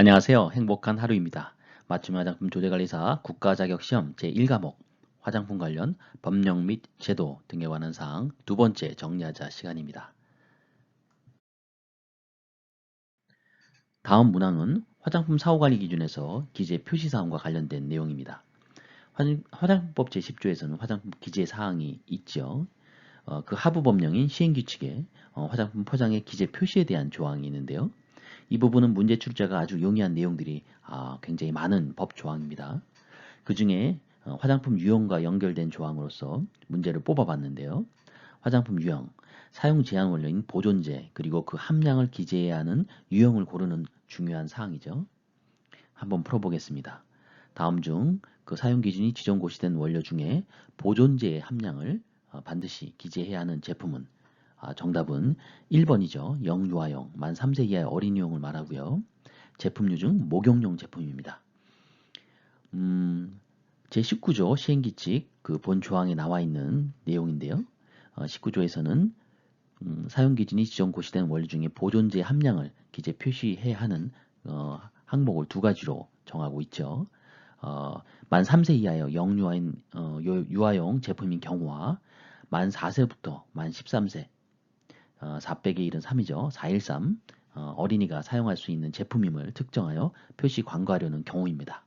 안녕하세요. 행복한 하루입니다. 맞춤 화장품 조제관리사 국가자격시험 제1과목 화장품 관련 법령 및 제도 등에 관한 사항 두 번째 정리하자 시간입니다. 다음 문항은 화장품 사후관리 기준에서 기재 표시사항과 관련된 내용입니다. 화장품법 제10조에서는 화장품 기재 사항이 있죠. 어, 그 하부 법령인 시행규칙에 어, 화장품 포장의 기재 표시에 대한 조항이 있는데요. 이 부분은 문제 출제가 아주 용이한 내용들이 아, 굉장히 많은 법 조항입니다. 그 중에 어, 화장품 유형과 연결된 조항으로서 문제를 뽑아봤는데요. 화장품 유형, 사용 제한 원료인 보존제, 그리고 그 함량을 기재해야 하는 유형을 고르는 중요한 사항이죠. 한번 풀어보겠습니다. 다음 중 그 사용 기준이 지정 고시된 원료 중에 보존제의 함량을 어, 반드시 기재해야 하는 제품은 아, 정답은 1번이죠. 영유아용, 만 3세 이하의 어린이용을 말하고요. 제품류 중 목욕용 제품입니다. 음, 제19조 시행규칙 그 본 조항에 나와 있는 내용인데요. 어, 19조에서는 음, 사용 기준이 지정 고시된 원료 중에 보존제 함량을 기재 표시해야 하는 어, 항목을 두 가지로 정하고 있죠. 어, 만 3세 이하의 영유아인 어, 유아용 제품인 경우와 만 4세부터 만 13세 어, 400의 1은 3이죠. 413 어, 어린이가 사용할 수 있는 제품임을 특정하여 표시 광고하려는 경우입니다.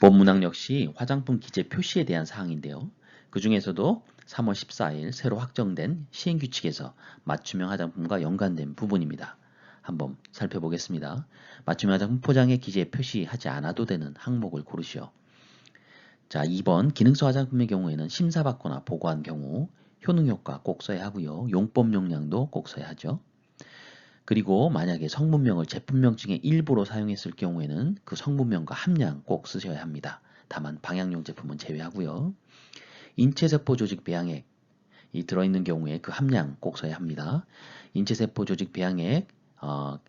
본문항 역시 화장품 기재 표시에 대한 사항인데요. 그 중에서도 3월 14일 새로 확정된 시행규칙에서 맞춤형 화장품과 연관된 부분입니다. 한번 살펴보겠습니다. 맞춤형 화장품 포장에 기재 표시하지 않아도 되는 항목을 고르시오. 자, 2번 기능성 화장품의 경우에는 심사받거나 보고한 경우 효능효과 꼭 써야 하고요. 용법 용량도 꼭 써야 하죠. 그리고 만약에 성분명을 제품명칭의 일부로 사용했을 경우에는 그 성분명과 함량 꼭 쓰셔야 합니다. 다만 방향용 제품은 제외하고요. 인체세포 조직 배양액 이 들어있는 경우에 그 함량 꼭 써야 합니다. 인체세포 조직 배양액 어,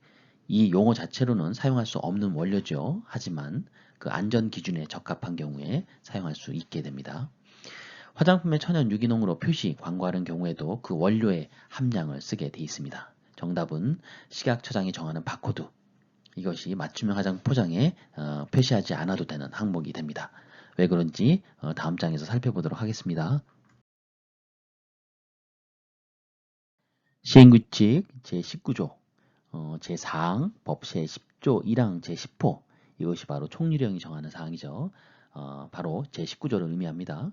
이 용어 자체로는 사용할 수 없는 원료죠. 하지만 그 안전 기준에 적합한 경우에 사용할 수 있게 됩니다. 화장품의 천연 유기농으로 표시, 광고하는 경우에도 그 원료의 함량을 쓰게 되어 있습니다. 정답은 식약처장이 정하는 바코드. 이것이 맞춤형 화장품 포장에 어, 표시하지 않아도 되는 항목이 됩니다. 왜 그런지 어, 다음 장에서 살펴보도록 하겠습니다. 시행규칙 제19조 어, 제4항 법 제10조 1항 제10호 이것이 바로 총리령이 정하는 사항이죠. 어, 바로 제19조를 의미합니다.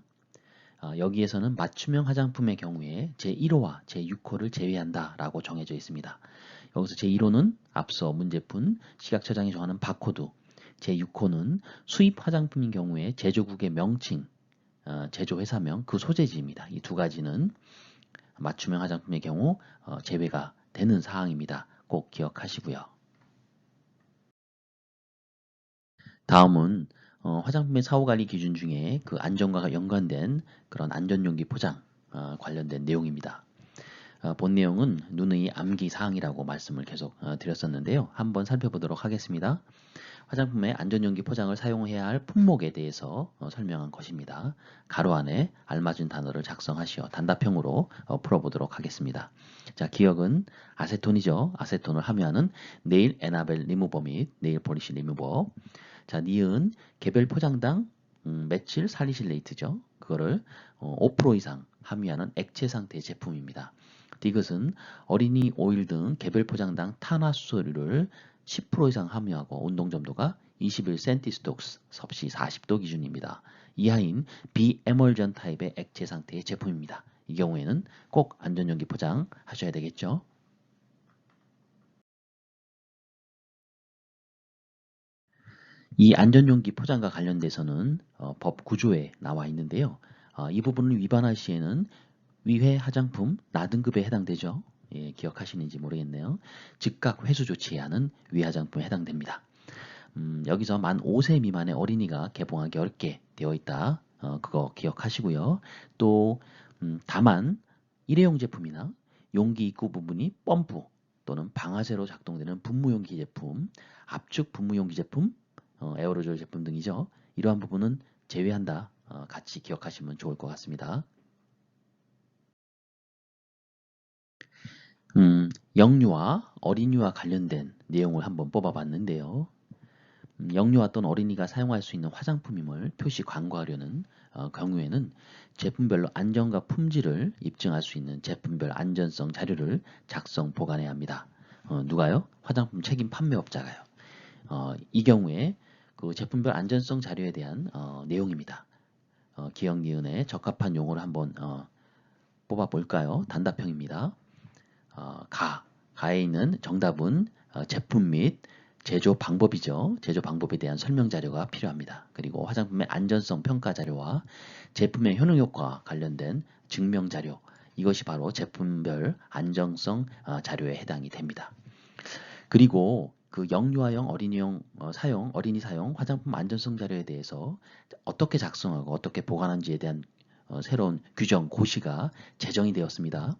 어, 여기에서는 맞춤형 화장품의 경우에 제1호와 제6호를 제외한다 라고 정해져 있습니다. 여기서 제1호는 앞서 문제푼 시각처장이 정하는 바코드 제6호는 수입 화장품인 경우에 제조국의 명칭, 어, 제조회사명, 그 소재지입니다. 이 두 가지는 맞춤형 화장품의 경우 어, 제외가 되는 사항입니다. 꼭 기억하시고요. 다음은 어, 화장품의 사후 관리 기준 중에 그 안전과 연관된 그런 안전용기 포장 어, 관련된 내용입니다. 어, 본 내용은 누누이 암기 사항이라고 말씀을 계속 어, 드렸었는데요. 한번 살펴보도록 하겠습니다. 화장품의 안전용기 포장을 사용해야 할 품목에 대해서 어, 설명한 것입니다. 가로 안에 알맞은 단어를 작성하시어 단답형으로 어, 풀어보도록 하겠습니다. 자, 기억은 아세톤이죠. 아세톤을 함유하는 네일 에나벨 리무버 및 네일 포리시 리무버. 자, 니은 개별 포장당 음, 메칠 살리실레이트죠. 그거를 어, 5% 이상 함유하는 액체 상태의 제품입니다. 디귿은 어린이 오일 등 개별 포장당 탄화수소를 10% 이상 함유하고 운동점도가 21cm 스톡스 섭씨 40도 기준입니다. 이하인 비에멀전 타입의 액체 상태의 제품입니다. 이 경우에는 꼭 안전용기 포장 하셔야 되겠죠. 이 안전용기 포장과 관련돼서는 어, 법 구조에 나와 있는데요. 어, 이 부분을 위반할 시에는 위회 화장품 나등급에 해당되죠. 예, 기억하시는지 모르겠네요. 즉각 회수 조치하는 위화장품에 해당됩니다. 음, 여기서 만 5세 미만의 어린이가 개봉하기 어렵게 되어 있다. 어, 그거 기억하시고요. 또 음, 다만 일회용 제품이나 용기 입구 부분이 펌프 또는 방아쇠로 작동되는 분무용기 제품, 압축 분무용기 제품, 어, 에어로졸 제품 등이죠. 이러한 부분은 제외한다. 어, 같이 기억하시면 좋을 것 같습니다. 음, 영유아, 어린이와 관련된 내용을 한번 뽑아봤는데요. 음, 영유아 또는 어린이가 사용할 수 있는 화장품임을 표시 광고하려는 어, 경우에는 제품별로 안전과 품질을 입증할 수 있는 제품별 안전성 자료를 작성 보관해야 합니다. 어, 누가요? 화장품 책임 판매업자가요. 어, 이 경우에 그 제품별 안전성 자료에 대한 어, 내용입니다. 어, 기억 니은에 적합한 용어를 한번 어, 뽑아볼까요? 단답형입니다. 어, 가, 가에 있는 정답은 어, 제품 및 제조 방법이죠. 제조 방법에 대한 설명 자료가 필요합니다. 그리고 화장품의 안전성 평가 자료와 제품의 효능 효과 관련된 증명 자료 이것이 바로 제품별 안정성 어, 자료에 해당이 됩니다. 그리고 그 영유아용 어린이용 어, 사용 어린이 사용 화장품 안전성 자료에 대해서 어떻게 작성하고 어떻게 보관하는지에 대한 어, 새로운 규정 고시가 제정이 되었습니다.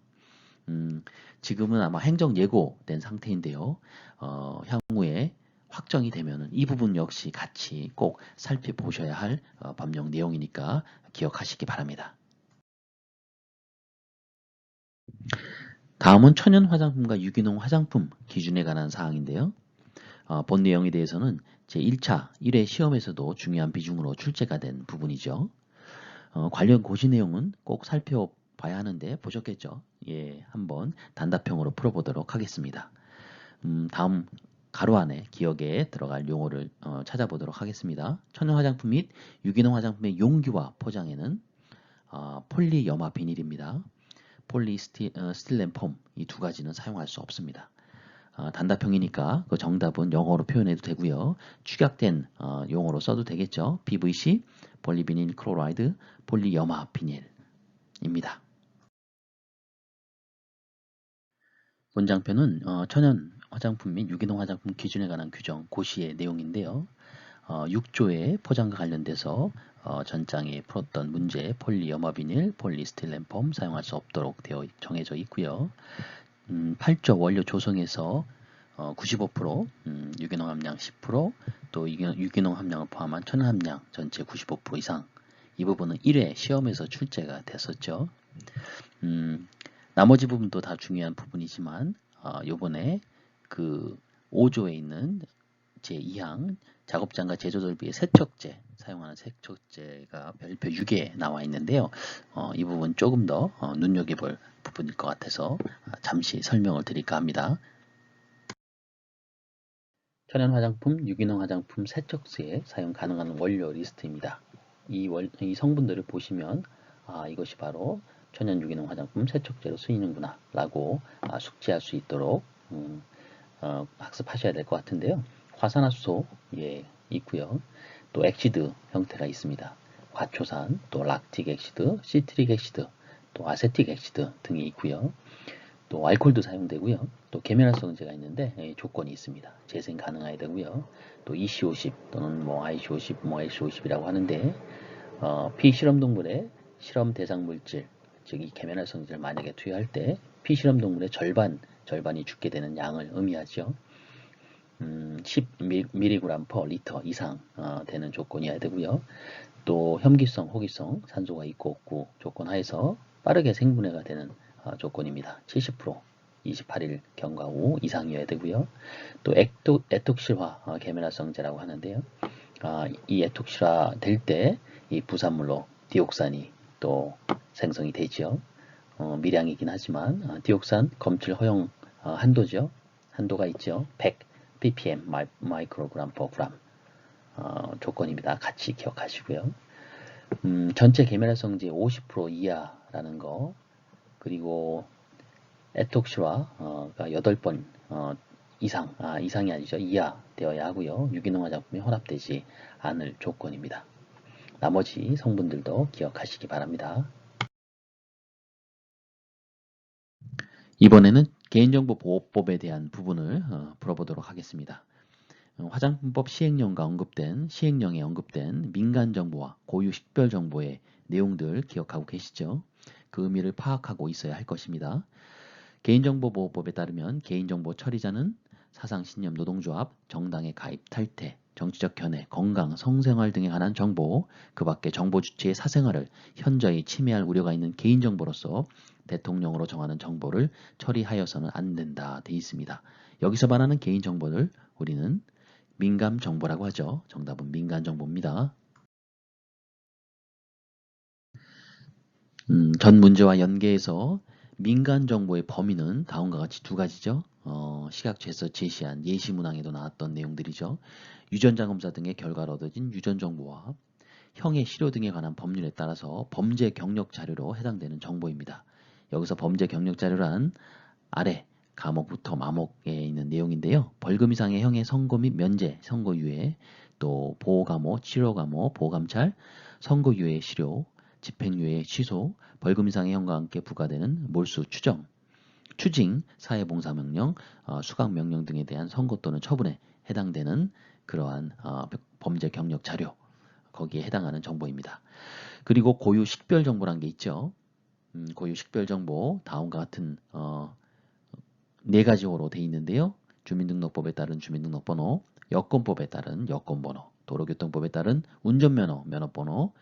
음, 지금은 아마 행정 예고된 상태인데요. 어, 향후에 확정이 되면은 이 부분 역시 같이 꼭 살펴보셔야 할 어, 법령 내용이니까 기억하시기 바랍니다. 다음은 천연 화장품과 유기농 화장품 기준에 관한 사항인데요. 어, 본 내용에 대해서는 제1차 1회 시험에서도 중요한 비중으로 출제가 된 부분이죠. 어, 관련 고시 내용은 꼭 살펴봐야 하는데 보셨겠죠? 예, 한번 단답형으로 풀어보도록 하겠습니다. 음, 다음 가로 안에 기억에 들어갈 용어를 어, 찾아보도록 하겠습니다. 천연 화장품 및 유기농 화장품의 용기와 포장에는 어, 폴리염화 비닐입니다. 폴리스틸렌폼 이 두 가지는 사용할 수 없습니다. 어, 단답형이니까 그 정답은 영어로 표현해도 되고요. 축약된 어, 용어로 써도 되겠죠. PVC, 폴리비닐 클로라이드, 폴리염화 비닐입니다. 문장표는 어, 천연 화장품 및 유기농 화장품 기준에 관한 규정 고시의 내용인데요. 어, 6조의 포장과 관련돼서 어, 전장에 풀었던 문제 폴리염화비닐, 폴리스틸렌폼 사용할 수 없도록 되어 정해져 있고요. 음, 8조 원료 조성에서 어, 95%, 음, 유기농 함량 10%, 또 유기농, 유기농 함량을 포함한 천연 함량 전체 95% 이상 이 부분은 1회 시험에서 출제가 됐었죠. 음, 나머지 부분도 다 중요한 부분이지만 어, 요번에 그 5조에 있는 제2항 작업장과 제조설비의 세척제 사용하는 세척제가 별표 6에 나와 있는데요. 어, 이 부분 조금 더 어, 눈여겨볼 부분일 것 같아서 아, 잠시 설명을 드릴까 합니다. 천연 화장품, 유기농 화장품 세척수에 사용 가능한 원료 리스트입니다. 이, 월, 이 성분들을 보시면 아, 이것이 바로 천연 유기농 화장품 세척제로 쓰이는구나 라고 아, 숙지할 수 있도록 음, 어, 학습하셔야 될 것 같은데요. 화산화수소 예, 있고요. 또 엑시드 형태가 있습니다. 과초산, 또 락틱 엑시드, 시트릭 엑시드, 또 아세틱 엑시드 등이 있고요. 또 알코올도 사용되고요. 또 계면활성제가 있는데 예, 조건이 있습니다. 재생 가능해야 되고요. 또 EC50 또는 뭐 IC50, 뭐 LC50이라고 하는데 어, 피실험 동물의 실험 대상 물질 즉 이 계면활성제를 만약에 투여할 때 피실험 동물의 절반 절반이 죽게 되는 양을 의미하죠. 음, 10mg per 리터 이상 어, 되는 조건이어야 되고요. 또 혐기성, 호기성, 산소가 있고 없고 조건 하에서 빠르게 생분해가 되는 어, 조건입니다. 70% 28일 경과 후 이상이어야 되고요. 또 에톡, 에톡실화 어, 계면활성제라고 하는데요. 아, 이 에톡실화 될 때 이 부산물로 디옥산이 또 생성이 되죠. 어, 미량이긴 하지만 어, 디옥산 검출 허용 어, 한도죠. 한도가 있죠. 100 ppm 마이크로그램 per 그램 어, 조건입니다. 같이 기억하시고요. 음, 전체 계면활성제 50% 이하라는 거 그리고 에톡시화가 어, 8번 어, 이상, 아, 이상이 아니죠. 이하 되어야 하고요. 유기농 화장품이 혼합되지 않을 조건입니다. 나머지 성분들도 기억하시기 바랍니다. 이번에는 개인정보 보호법에 대한 부분을 어, 풀어보도록 하겠습니다. 어, 화장품법 시행령과 언급된 시행령에 언급된 민간 정보와 고유 식별 정보의 내용들 기억하고 계시죠? 그 의미를 파악하고 있어야 할 것입니다. 개인정보 보호법에 따르면 개인정보 처리자는 사상 신념 노동조합, 정당의 가입 탈퇴, 정치적 견해, 건강, 성생활 등에 관한 정보, 그 밖에 정보 주체의 사생활을 현저히 침해할 우려가 있는 개인정보로서 대통령으로 정하는 정보를 처리하여서는 안 된다 돼 있습니다. 여기서 말하는 개인 정보를 우리는 민감 정보라고 하죠. 정답은 민간 정보입니다. 음, 전 문제와 연계해서 민간 정보의 범위는 다음과 같이 두 가지죠. 어, 시각처에서 제시한 예시 문항에도 나왔던 내용들이죠. 유전자 검사 등의 결과로 얻어진 유전 정보와 형의 실효 등에 관한 법률에 따라서 범죄 경력 자료로 해당되는 정보입니다. 여기서 범죄 경력 자료란 아래 감옥부터 마목에 있는 내용인데요. 벌금 이상의 형의 선고 및 면제, 선고유예, 또 보호감호, 치료감호, 보호감찰, 선고유예 실효, 집행유예 취소, 벌금 이상의 형과 함께 부과되는 몰수 추정, 추징, 사회봉사명령, 어, 수강명령 등에 대한 선고 또는 처분에 해당되는 그러한 어, 범죄 경력 자료, 거기에 해당하는 정보입니다. 그리고 고유 식별 정보란 게 있죠. 음, 고유 식별 정보 다음과 같은 어, 네 가지로 되어 있는데요. 주민등록법에 따른 주민등록번호, 여권법에 따른 여권번호, 도로교통법에 따른 운전면허, 면허번호,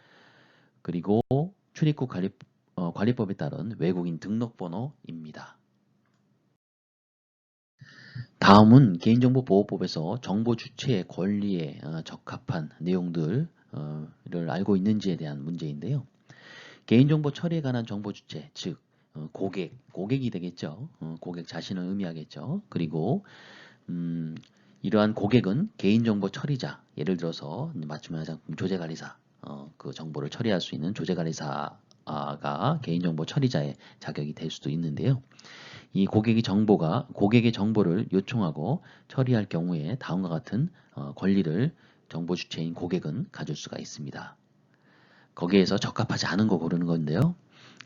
그리고 출입국 관리, 어, 관리법에 따른 외국인 등록번호입니다. 다음은 개인정보보호법에서 정보 주체의 권리에 어, 적합한 내용들을 알고 있는지에 대한 문제인데요. 개인정보 처리에 관한 정보 주체, 즉 어, 고객, 고객이 되겠죠. 어, 고객 자신을 의미하겠죠. 그리고 음, 이러한 고객은 개인정보 처리자, 예를 들어서 맞춤 화장품 조제관리사, 어, 그 정보를 처리할 수 있는 조제관리사가 개인정보 처리자의 자격이 될 수도 있는데요. 이 고객의 정보가 고객의 정보를 요청하고 처리할 경우에 다음과 같은 어, 권리를 정보 주체인 고객은 가질 수가 있습니다. 거기에서 적합하지 않은 거 고르는 건데요.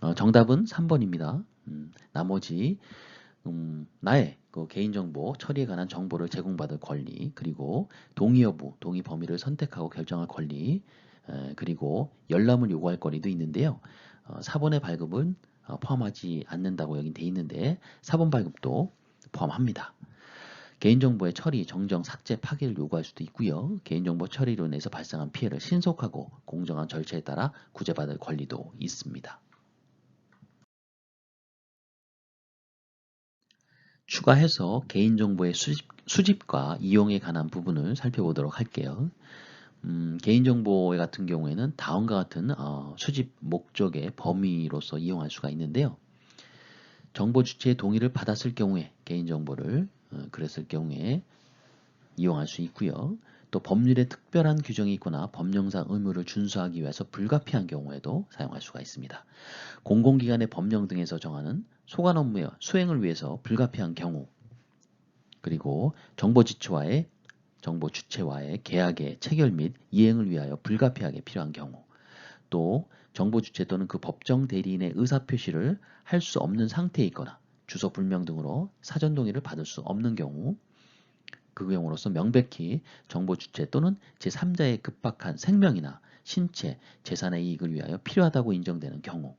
어, 정답은 3번입니다. 음, 나머지 음, 나의 그 개인정보 처리에 관한 정보를 제공받을 권리 그리고 동의 여부, 동의 범위를 선택하고 결정할 권리 에, 그리고 열람을 요구할 권리도 있는데요. 어, 4번의 발급은 어, 포함하지 않는다고 여긴 돼 있는데 4번 발급도 포함합니다. 개인정보의 처리, 정정, 삭제, 파기를 요구할 수도 있고요. 개인정보 처리로 인해서 발생한 피해를 신속하고 공정한 절차에 따라 구제받을 권리도 있습니다. 추가해서 개인정보의 수집, 과 이용에 관한 부분을 살펴보도록 할게요. 음, 개인정보 같은 경우에는 다음과 같은 어, 수집 목적의 범위로서 이용할 수가 있는데요. 정보 주체의 동의를 받았을 경우에 개인정보를 어, 그랬을 경우에 이용할 수 있고요. 또 법률에 특별한 규정이 있거나 법령상 의무를 준수하기 위해서 불가피한 경우에도 사용할 수가 있습니다. 공공기관의 법령 등에서 정하는 소관 업무의 수행을 위해서 불가피한 경우 그리고 정보 지체와의 정보 주체와의 계약의 체결 및 이행을 위하여 불가피하게 필요한 경우 또 정보 주체 또는 그 법정 대리인의 의사 표시를 할 수 없는 상태에 있거나 주소 불명 등으로 사전 동의를 받을 수 없는 경우 그 경우로서 명백히 정보 주체 또는 제3자의 급박한 생명이나 신체, 재산의 이익을 위하여 필요하다고 인정되는 경우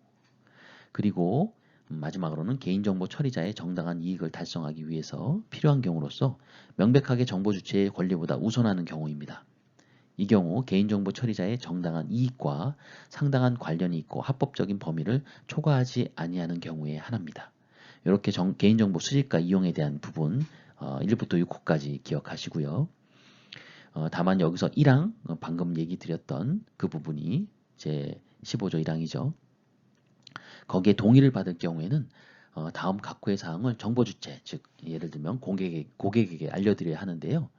그리고 마지막으로는 개인정보 처리자의 정당한 이익을 달성하기 위해서 필요한 경우로서 명백하게 정보 주체의 권리보다 우선하는 경우입니다. 이 경우 개인정보 처리자의 정당한 이익과 상당한 관련이 있고 합법적인 범위를 초과하지 아니하는 경우에 하나입니다. 이렇게 정, 개인정보 수집과 이용에 대한 부분 어, 1부터 6호까지 기억하시고요. 어, 다만 여기서 1항 어, 방금 얘기 드렸던 그 부분이 제 15조 1항이죠. 거기에 동의를 받을 경우에는 어, 다음 각호의 사항을 정보 주체, 즉 예를 들면 고객에게, 고객에게 알려드려야 하는데요.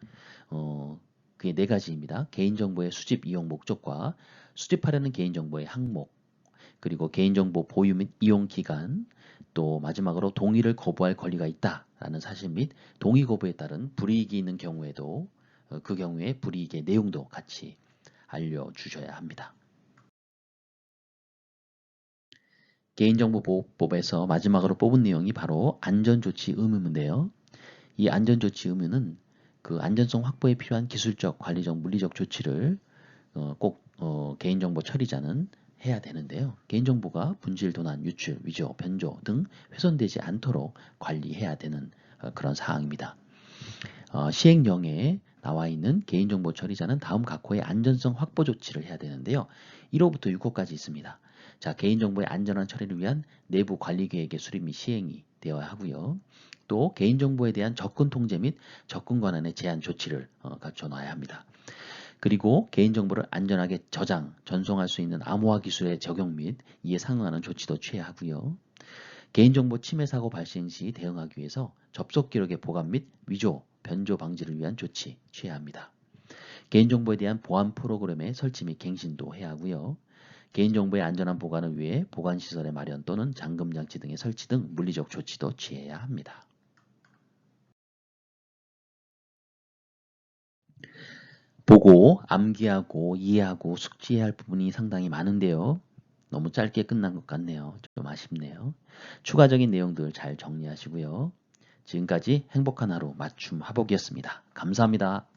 어, 그게 네 가지입니다. 개인정보의 수집 이용 목적과 수집하려는 개인정보의 항목, 그리고 개인정보 보유 및 이용 기간, 또 마지막으로 동의를 거부할 권리가 있다라는 사실 및 동의 거부에 따른 불이익이 있는 경우에도 어, 그 경우에 불이익의 내용도 같이 알려주셔야 합니다. 개인정보보호법에서 마지막으로 뽑은 내용이 바로 안전조치 의무인데요. 이 안전조치 의무는 그 안전성 확보에 필요한 기술적, 관리적, 물리적 조치를 어, 꼭 어, 개인정보 처리자는 해야 되는데요. 개인정보가 분실, 도난, 유출, 위조, 변조 등 훼손되지 않도록 관리해야 되는 어, 그런 사항입니다. 어, 시행령에 나와 있는 개인정보 처리자는 다음 각호의 안전성 확보 조치를 해야 되는데요. 1호부터 6호까지 있습니다. 자, 개인정보의 안전한 처리를 위한 내부 관리 계획의 수립 및 시행이 되어야 하고요. 또 개인정보에 대한 접근 통제 및 접근 권한의 제한 조치를 어, 갖춰 놔야 합니다. 그리고 개인정보를 안전하게 저장, 전송할 수 있는 암호화 기술의 적용 및 이에 상응하는 조치도 취해야 하고요. 개인정보 침해 사고 발생 시 대응하기 위해서 접속 기록의 보관 및 위조, 변조 방지를 위한 조치 취해야 합니다. 개인정보에 대한 보안 프로그램의 설치 및 갱신도 해야 하고요. 개인정보의 안전한 보관을 위해 보관시설의 마련 또는 잠금장치 등의 설치 등 물리적 조치도 취해야 합니다. 보고 암기하고 이해하고 숙지해야 할 부분이 상당히 많은데요. 너무 짧게 끝난 것 같네요. 좀 아쉽네요. 추가적인 내용들 잘 정리하시고요. 지금까지 행복한 하루 맞춤 화복이었습니다. 감사합니다.